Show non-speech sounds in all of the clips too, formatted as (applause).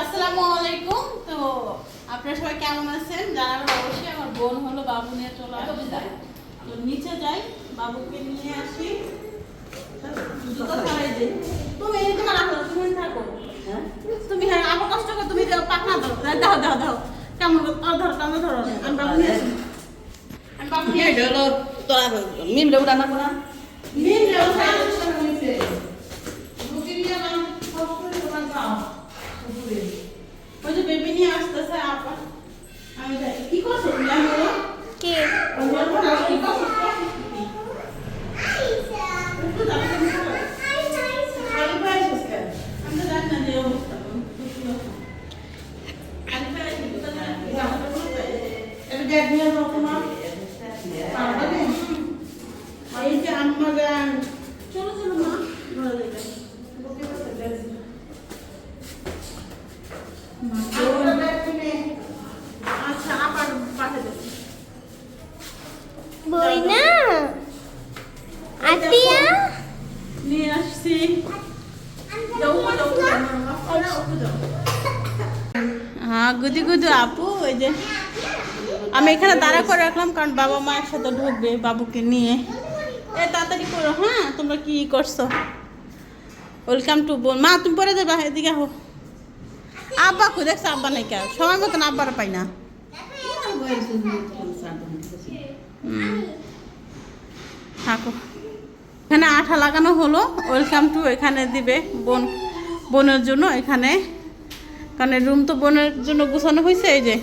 আসসালামু আলাইকুম। তো আপনারা সবাই কেমন আছেন? জানাবেন অবশ্যই আমার বোন হলো বাবু নিয়ে চলে আসছে। তো নিচে যাই বাবুকে নিয়ে আসি। জুতো ছাড়াই দিই তুমি এখানে রাখো তুমি থাকো। তুমি হ্যাঁ আমার কষ্ট করে তুমি দাও পাখনা দাও দাও দাও দাও। কেমন ধরো কেমন ধরো। আমি বাবু নিয়ে আসি। আমি বাবু নিয়ে আসি মিম রে উড়ানা করা নিন যাও সাইড করে নিচে বুকে নিয়ে আমি কষ্ট করে তোমার দাও উপরে ওই যে বেবি নিয়ে আসতেছে আপা আমি যাই কি করছ তুমি আমি বলো কে ওই বলব না কি করছ একটু দাও তুমি করো খালি পায়ে বসে আমি তো জানি না যে অবস্থা খালি পায়ে বসে যাও এটা ব্যাগ নিয়ে যাও তোমার পারবে না এই যে আম্মা গান চলো চলো মা ঘরে যাই বুকে বসে ব্যাগ আচ্ছা আবার পাঠিয়ে দেবো বই না আতিয়া নিয়ে আসছি হ্যাঁ গুদি গুদু আপু ওই যে আমি এখানে দাঁড়া করে রাখলাম কারণ বাবা মা একসাথে ঢুকবে বাবুকে নিয়ে এ তাড়াতাড়ি করো হ্যাঁ তোমরা কি করছ ওয়েলকাম টু বোন মা তুমি পরে যাবা এদিকে আহো আব্বা খুব দেখছ আব্বা নাই কে সময় মতন আব্বার পাই না হুম। থাকো এখানে আঠা লাগানো হলো। ওয়েলকাম টু এখানে দিবে বোন, বোনের জন্য এখানে। কারণ রুম তো বোনের জন্য গুছানো হয়েছে, এই যে।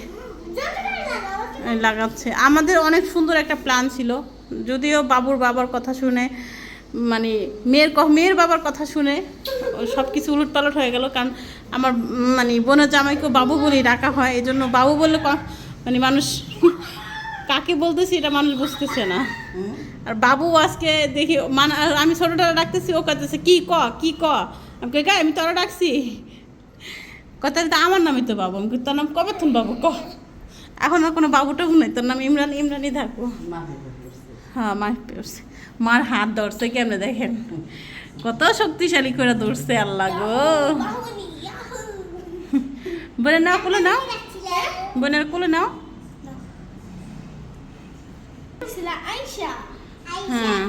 লাগাচ্ছে। আমাদের অনেক সুন্দর একটা প্ল্যান ছিল। যদিও বাবুর বাবার কথা শুনে মানে মেয়ের ক- মেয়ের বাবার কথা শুনে সব কিছু উলট পালট হয়ে গেল। কারণ আমার মানে বোনের জামাইকে বাবু বলেই ডাকা হয়। এই জন্য বাবু বললে মানে মানুষ কাকে বলতেছি এটা মানুষ বুঝতেছে না। আর বাবু আজকে দেখি মানে আর আমি ছোটোটা ডাকতেছি ও কাছে কি ক কি ক? আমি কে আমি তোরা ডাকছি। কথা তো আমার নামই তো বাবু। আমি তোর নাম কবে তুমি বাবু? ক? এখন আর কোনো বাবুটাও নেই তোর নাম ইমরান ইমরানই থাকব। হ্যাঁ মার পেয়েছে মার হাত ধরছে কেমনে দেখেন? কত শক্তিশালী করে ধরছে আল্লাহ গো। বোনের নাও কোলে নাও। বোনের কোলে নাও। হ্যাঁ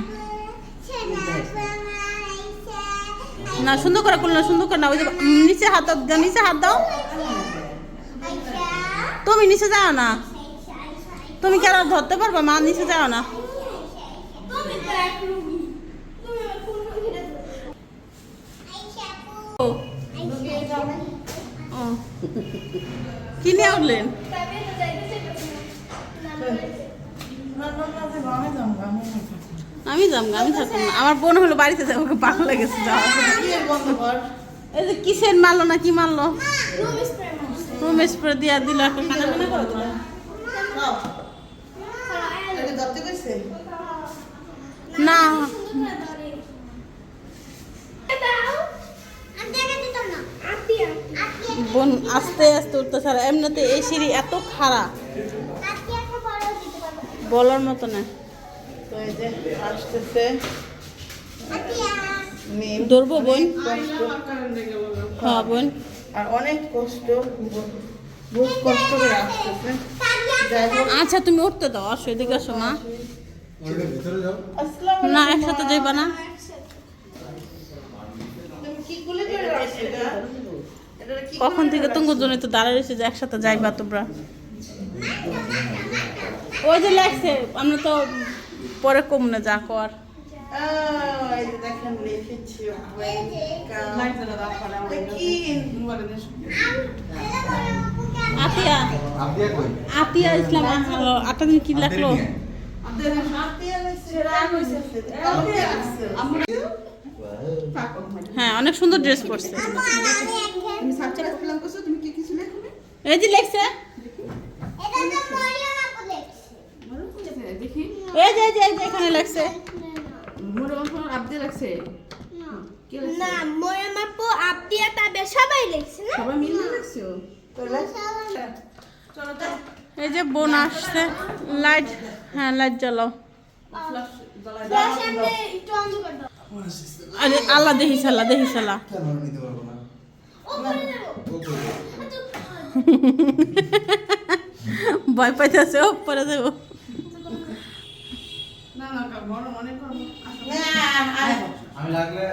না সুন্দর করে কোলে না সুন্দর করে না ওই যে নিচে হাত দাও নিচে হাত দাও তুমি নিচে যাও না তুমি কেন ধরতে পারবে মা নিচে যাও না ও ও কি নিয়ে উঠলেন আমি যাম আমি থাকব। না। আমার বোন হলো বাড়িতে যাব, ওকে ভালো লেগেছে এই যে কিসের মারলো না কি মারলো? রুম স্প্রে দিয়া দিল না। বোন আস্তে আস্তে উঠতে ছাড়া এমনিতে এই সিঁড়ি এত খারাপ বলার মতো না। তো এই যে আসতেছে। মিম ধরবো বোন। কষ্ট। হ্যাঁ বোন। আর অনেক কষ্ট বহুত কষ্ট করে আসতেছে। আচ্ছা তুমি উঠতে দাও। আসো এদিকে আসো মা। না একসাথে যাইবা না। কখন থেকে তুমি জন্য তো দাঁড়ায় রয়েছে যে একসাথে যাইবা তোমরা? ওই যে লাগছে আমরা তো পরে কম না যা কর। আতিয়া। ইসলাম আটটা দিন কি লাগল হ্যাঁ অনেক সুন্দর ড্রেস পরছে। এই যে লেখছে। দেখি? এই যে যে এখানে মোর লাগছে? কি লাগছে? না মোরা মাপু আপিয়া তাবে সবাই লিখছে না? সবাই মিলে লাগছে? চলো তো। এই যে বোন আসছে লাইট হ্যাঁ লাইট জ্বালাও। আরে আল্লাহ দেখিস আল্লাহ দেখিস আল্লাহ দেবো। ভয় পাইতেছে ও পরে দেবো না না কা- বড় করো না আয়। আমি লাগলে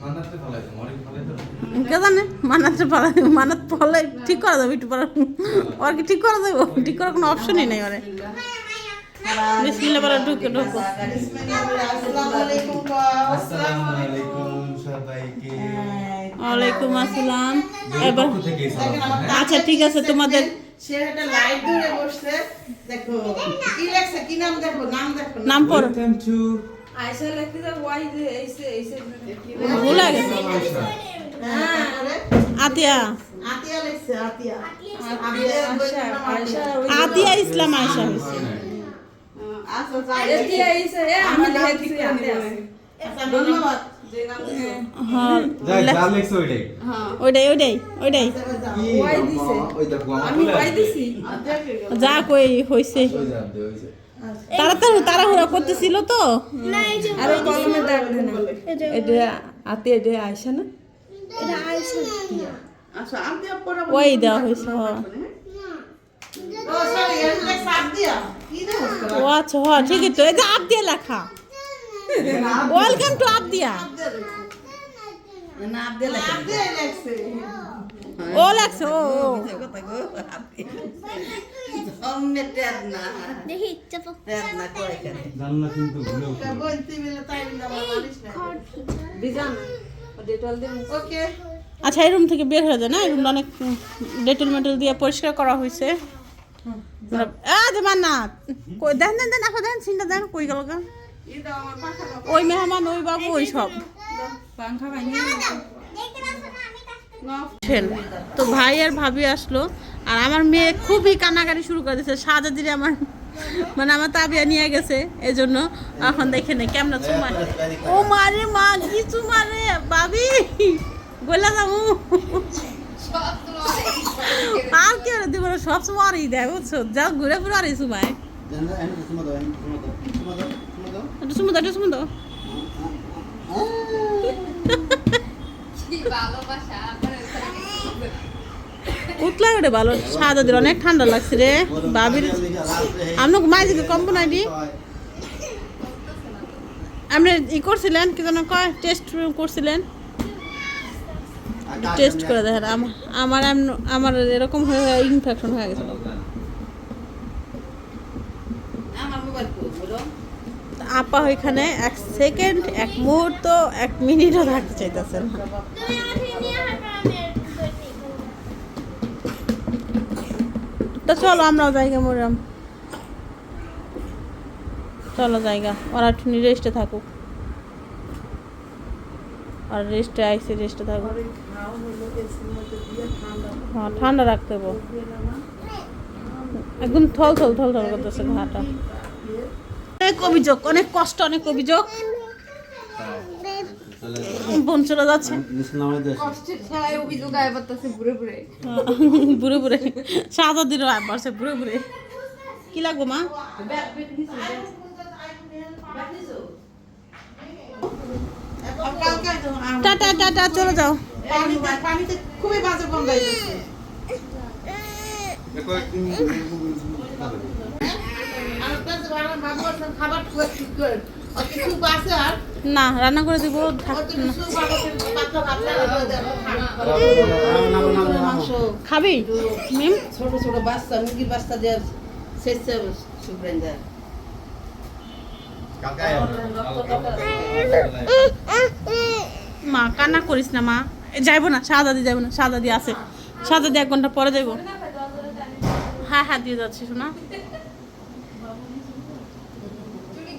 মান্নাতে ফলাইছো মরে ফলাইতো কে জানে? মানাত পালা মানাত পড়লে ঠিক করা যাবে একটু পরে। কি ঠিক করা যাবে? ঠিক করার কোনো অপশনই নেই ওরে। বিসমিল্লাহ। বলে ঢুকে ঢুকো। আসসালামু আলাইকুম আসসালামু আলাইকুম। সবাইকে। ওয়ালাইকুম আসসালাম। এবার সালাম আচ্ছা ঠিক আছে তোমাদের লাইট ধরে বসছে। দেখো কি লেখছে কি নাম দেখো? নাম দেখো নাম পড়ো। আয়সা লাগতে যা ওয়াই এইসে এইসে ভুলে গেছে। হ্যাঁ আতিয়া। আতিয়া আতিয়া। ইসলাম আয়সা হয়েছে। আচ্ছা আমি দেখছি আছে আচ্ছা ধন্যবাদ। যে নাম দিছে। হ্যাঁ। যাই যা লেখছো ওইটাই। ওইটাই ওইটাই তুলে ওয়াই আছে। যা কই হয়েছে তাড়াহুড়া করতেছিল তো। এটা আতে এটা আয়সা না আচ্ছা আমি পড়া ওই দেওয়া হয়েছে হ্যাঁ। ও আচ্ছা হ্যাঁ ঠিকই তো। এই যে আপ দিয়ে লেখা। ওয়েলকাম টু আপ দিয়া না আতিয়া লেখছে। আতিয়া লেখছে ও লাগছে ও আচ্ছা এই রুম থেকে বের হয়ে যায় না? এই রুমটা অনেক ডেটল মেটল দিয়ে পরিষ্কার করা হয়েছে। আ যে মান্নাত কই দেন দেন দেন আপা দেন সিনটা দেন কই গেল গা? ওই মেহমান ওই বাবু ওই সব। তো ভাই আর ভাবি আসলো আর আমার মেয়ে খুবই কান্নাকাটি শুরু করে দিয়েছে। সাজা দিলে আমার মানে আমার তাবিয়া নিয়ে গেছে এই জন্য এখন দেখে নে কেমন চুমা ও মারে মা কি চুমা রে? ভাবি বললা যাব আর কি আর দিব সব সময় আরই দেয় বুঝছ? যাও ঘুরে ঘুরে আরই চুমায় দাও একটু চুমু দাও উতলা ওটা ভালো সাদা দিল অনেক ঠান্ডা লাগছে রে। বাবির আপনার মাইজিকে কম্পন আইডি আপনি ই করছিলেন কি যেন কয় টেস্ট করছিলেন। টেস্ট করে দেখেন আম- আমার এমন- আমার এরকম হয়ে ইনফেকশন হয়ে গেছে আমার মোবাইল বলো আপা ওইখানে এক সেকেন্ড, এক মুহূর্ত, এক মিনিটও থাকতে বই নেই তো চলো আমরাও জায়গা মরাম চলো জায়গা, ওরা একটু রেস্টে থাকুক। আর রেস্টে আইসি রেস্টে থাকুক। হ্যাঁ ঠান্ডা রাখতে হবে একদম থল থল থল থল করতেছে ঘাটা। অনেক অভিযোগ অনেক কষ্ট অনেক অভিযোগ। বোন চলে যাচ্ছে। বুড়ে বুড়ে। সাদা বুড়ে বুড়ে। কি লাগবো মা? টাটা টাটা চলে যাও। পানিতে খুবই বাজে গন্ধ না রান্না করে দিব খাবি মিম ছোট ছোট বাচ্চা মুরগির বাচ্চা দিয়ে শেষে শুকরেন যায়। মা কান্না করিস না মা যাইবো না সাদা দিয়ে যাব না সাদা দিয়ে আছে সাদা দিয়ে এক ঘণ্টা পরে যাইবো হ্যাঁ হ্যাঁ দিয়ে যাচ্ছি শোনা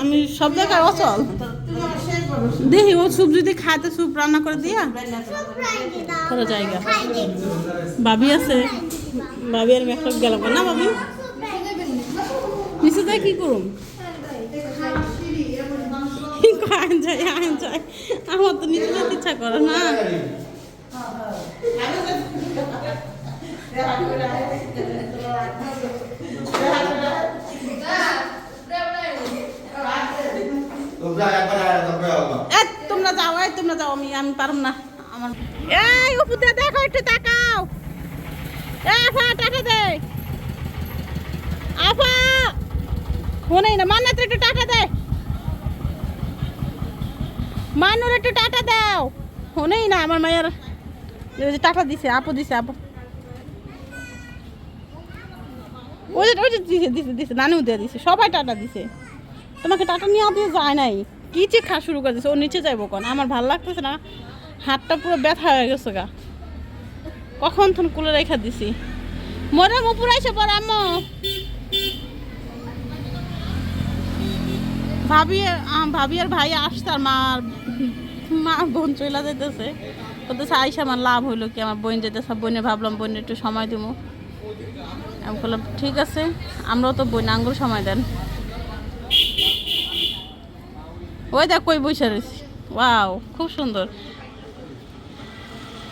আমি সব জায়গায় অচল। দেখি ও স্যুপ যদি খাইতে স্যুপ রান্না করে দিয়া। পুরো জায়গা? ভাবি আছে। ভাবি আর মেকআপ গেল না ভাবি? নিচে যাই কি করুম? আইন যাই আইন যাই। আমার তো নিজে যেতে ইচ্ছা করে না। (laughs) (laughs) তোমরা একবার আয় তারপরে আবার এই তোমরা যাও, আমি আমি পারব না। আমার এই উপর দিয়ে দেখো একটু তাকাও। আফা, টাকা দে। আফা! শোনেই না মান্নাত একটু টাকা দে। মানুর একটু টাকা দাও। শোনেই না, আমার মায়ের টাকা দিছে, আপু দিছে, আপু। ওই যে ওই যে দিছে দিছে দিছে নানু দিয়ে দিছে, সবাই টাটা দিছে। তোমাকে টাটা নিয়ে দিয়ে যায় নাই। কি যে খা শুরু করে দিছে, ও নিচে যাইবো কোন আমার ভালো লাগতেছে না, হাতটা পুরো ব্যথা হয়ে গেছে গা। কখন থন কুলে রেখা দিছি। মরে মুপুর আইসে পর আম্মু। ভাবি ভাবি আর ভাই আসছে আর মা মা বোন চলে যেতেছে বলতেছে, আইসা, আমার লাভ হইল কি? আমার বোন যেতেছে বোনে ভাবলাম বোনের একটু সময় দিব আমি বললাম, ঠিক আছে, আমরাও তো বোন আঙ্গুর সময় দেন। ওই দেখ, কই বসে রয়েছি। ওয়াও খুব সুন্দর।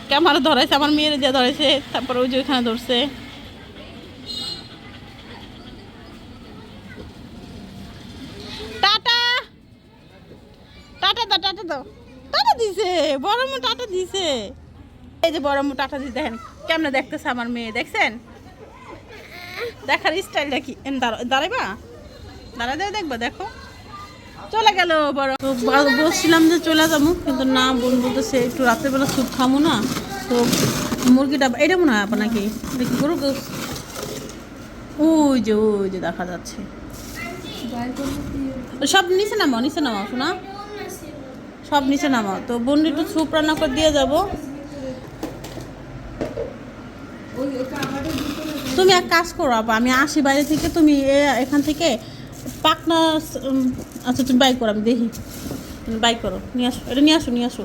ক্যামেরা ধরাইছে, আমার মেয়ের যে ধরেছে তারপরে ওই যে ওইখানে ধরছে। Tata! Tata tata tata tata এই যে টাটা আমার মেয়ে, দেখছেন? দেখার দাঁড়াই দেখো। চলে গেল বড়। তো বলছিলাম যে চলে যাব, কিন্তু না, বোন বলতেছে একটু রাত্রেবেলা স্যুপ খামো না। তো মুরগিটা এটা মনে হয় আপনাকে এটা কি করব ওই যে ওই যে দেখা যাচ্ছে। সব নিচে নামাও নিচে নামাও, শোনা। সব নিচে নামাও। তো বোন একটু স্যুপ রান্না করে দিয়ে যাব। তুমি এক কাজ করো, আপা, আমি আসি বাইরে থেকে, তুমি এখান থেকে পাকনা আচ্ছা তুমি বাই করো, আমি দেখি। বাই করো, নিয়ে আসো, এটা নিয়ে আসো নিয়ে আসো।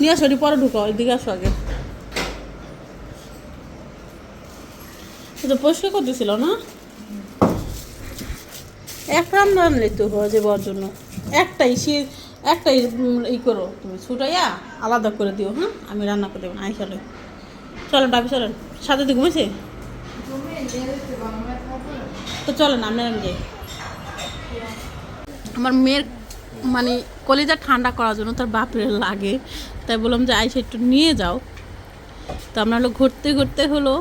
নিয়ে আসো, এটি পরে ঢুকাও, এদিকে আসো আগে। এটা পরিষ্কার করতেছিল না? এক রান রানলে তো যাবে জন্য। একটাই, সে একটাই ই করো, তুমি ছুটাইয়া আলাদা করে দিও হ্যাঁ? আমি রান্না করে দেবো আই চলো চলো ডাবি চলেন। সাথে দিয়ে ঘুমেছে তো চলো না আমরা আমি যাই। আমার মেয়ের মানে কলিজা ঠান্ডা করার জন্য তার বাপের লাগে। তাই বললাম যে আইসা একটু নিয়ে যাও। তো আমরা হলো ঘুরতে ঘুরতে হলো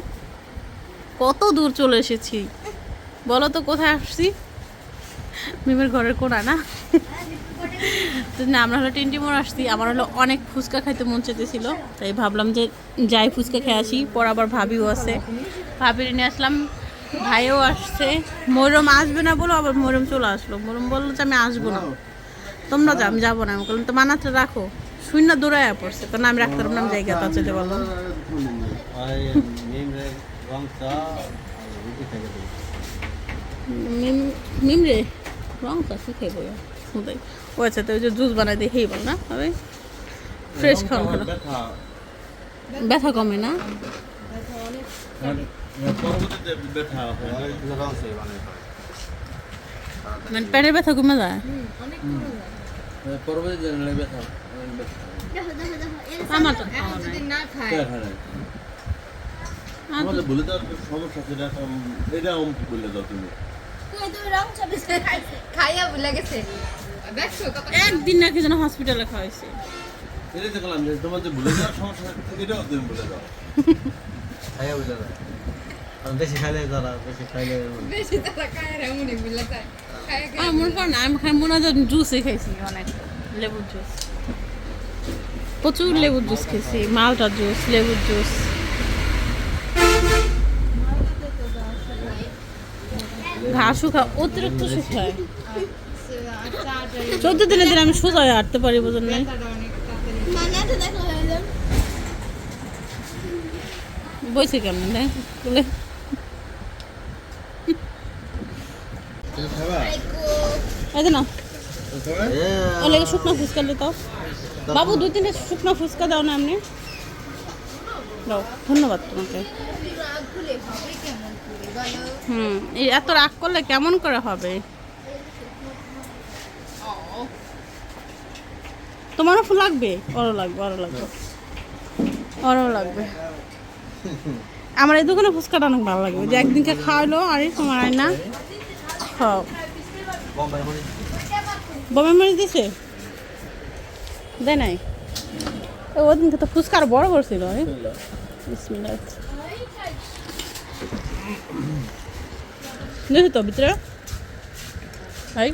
কত দূর চলে এসেছি। বলো তো, কোথায় আসছি? মিমের ঘরের কোনা না? না, আমরা হলো টিনটি মোড় আসছি। আমার হলো অনেক ফুচকা খাইতে মন চেতেছিল তাই ভাবলাম যে, যাই ফুচকা খেয়ে আসি। পর আবার ভাবিও আছে। ভাবির নিয়ে আসলাম ভাইও আসছে। মরম আসবে না বলো আবার মরম চলে আসলো। মরম বলল যে আমি আসব না। তোমরা যাও আমি যাব না। আমি বললাম তো মানাতে রাখো। শূন্য দৌড়ায় পড়ছে। তো না আমি রাখতে পারব না আমি জায়গা তা যেতে বললাম মিম রে রং চা শুকাই বই ও আচ্ছা তো ওই যে জুস বানাই দিয়ে হেই বল না হবে ফ্রেশ খাওয়া ব্যথা। কমে না? মানে পেটের ব্যথা কমে যায় আমার তো আমাদের বলে দাও সমস্যা সেটা এটা বলে দাও তুমি খাইয়া ভুলে গেছে একদিন নাকি যেন হসপিটালে খাওয়াইছে এটাই দেখলাম যে তোমাদের ভুলে যাওয়ার সমস্যা এটাও তুমি বলে দাও খাইয়া বুঝা যায় আর বেশি খাইলে তারা বেশি খাইলে বেশি তারা খায় রে মুনি মনে পড়ে আমি খাই মনে হয় জুসই খাইছি অনেক লেবুর জুস প্রচুর লেবুর জুস খেয়েছি মালটা জুস লেবুর জুস ঘাস শুকা অতিরিক্ত শুকায়। চোদ্দ দিনের দিন আমি সোজা হয়ে হাঁটতে পারি বোঝেন নাই? মানে বইছে কেমন? এই না শুকনো ফুচকা দিতে বাবু দুই তিনটে শুকনো ফুচকা দাও না আপনি দাও ধন্যবাদ তোমাকে। হুম এই এত রাগ করলে কেমন করে হবে? তোমারও ফুল লাগবে? ওরও লাগবে ওরও লাগবে। ওরও লাগবে। (laughs) আমার এই দোকানে ফুচকাটা অনেক ভালো লাগবে যে একদিনকে খাওয়ালো আরে তোমার আয় না খাও। বোম্বাই মরিচ দিছে? দেয় নাই? ওদিনকে তো ফুচকা আরও বড় করছিল আরে বিসমিল্লাহ। দেখি তো ভিতরে। ভাই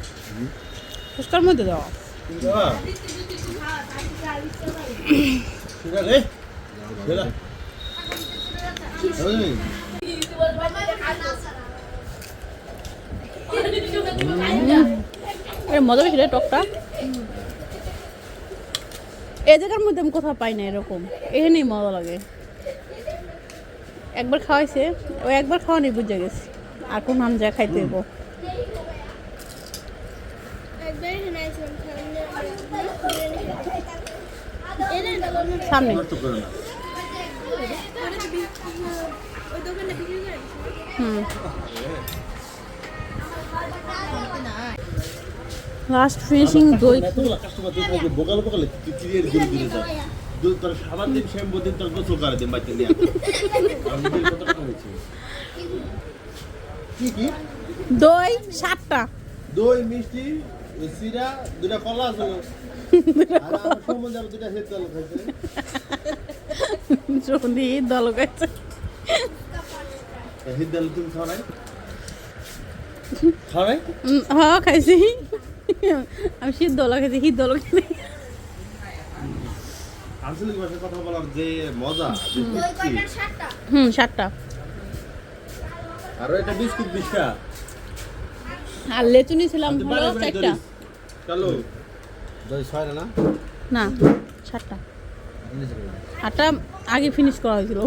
ফুচকার মধ্যে দাও। ঠিক আছে মজা বেশি রে টকটা। এই জায়গার মধ্যে আমি কোথাও পাই না এরকম। এখানেই মজা লাগে। একবার খাওয়াইছে ওই একবার খাওয়ানি বুঝে গেছি। আর কোন নাম যা খাইতে দেবো সামনে। হুম। লাস্ট ফিনিশিং দই। বোকালে বোকালে ক্লিয়ার করে দিলে যায় দু তোর সাবান দিন শ্যাম্পু দিন তোর গোসল করে দিন বাচ্চা নিয়ে কি কি দই সাতটা। দই মিষ্টি সিরা দুটা কলা আছে। (laughs) হেড দল খাইছে যদি দল গেছে হেড দল তুমি খাও নাই? হ্যাঁ খাইছি। আমি শীত দল খাইছি শীত দল খাইছি আঞ্চলিক ভাষায় কথা বলার যে মজা যে ওই তৃপ্তি, কয়টার সাতটা। হুম সাতটা। আরও বিস্কুট আর লেচু নিয়েছিলাম হলো চারটা। চলো। দই ছয় না? না সাতটা। আটটা আগে ফিনিশ করা হয়েছিল।